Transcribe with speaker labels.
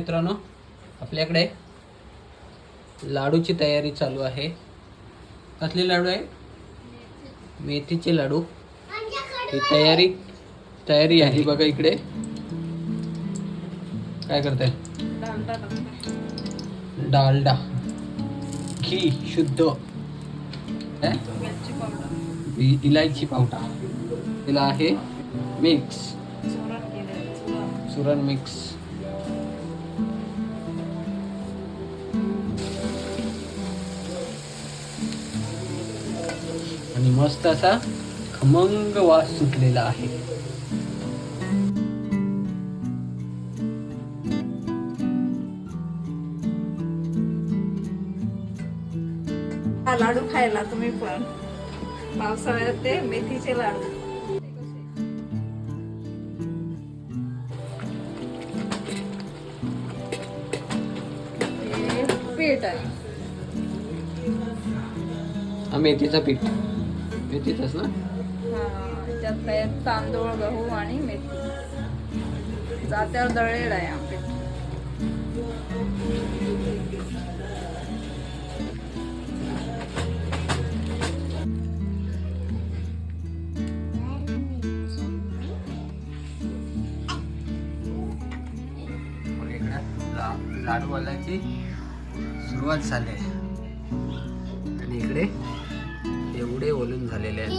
Speaker 1: मित्रांनो आपल्याकडे लाडूची तयारी चालू आहे. कसले लाडू आहे? मेथीचे लाडू. ही तयारी तयारी आहे बघा इकडे. काय करताय? डालडा. घी शुद्ध. इलायची पावडर तिला आहे मिक्स. सुरण मिक्स. आणि मस्त असा खमंग वास सुटलेला आहे.
Speaker 2: हा लाडू खायला तुम्ही पण. पावसाळ्यात ते मेथीचे लाडू. हे पीठ आहे.
Speaker 1: हा मेथीचा पीठ. मेथीचाच ना?
Speaker 2: हा त्यात काय? तांदूळ गहू आणि मेथी. जात्यावर दळलेलं आहे
Speaker 1: ला- लाडू वालाची सुरुवात झाली आहे. झालेले आहेत.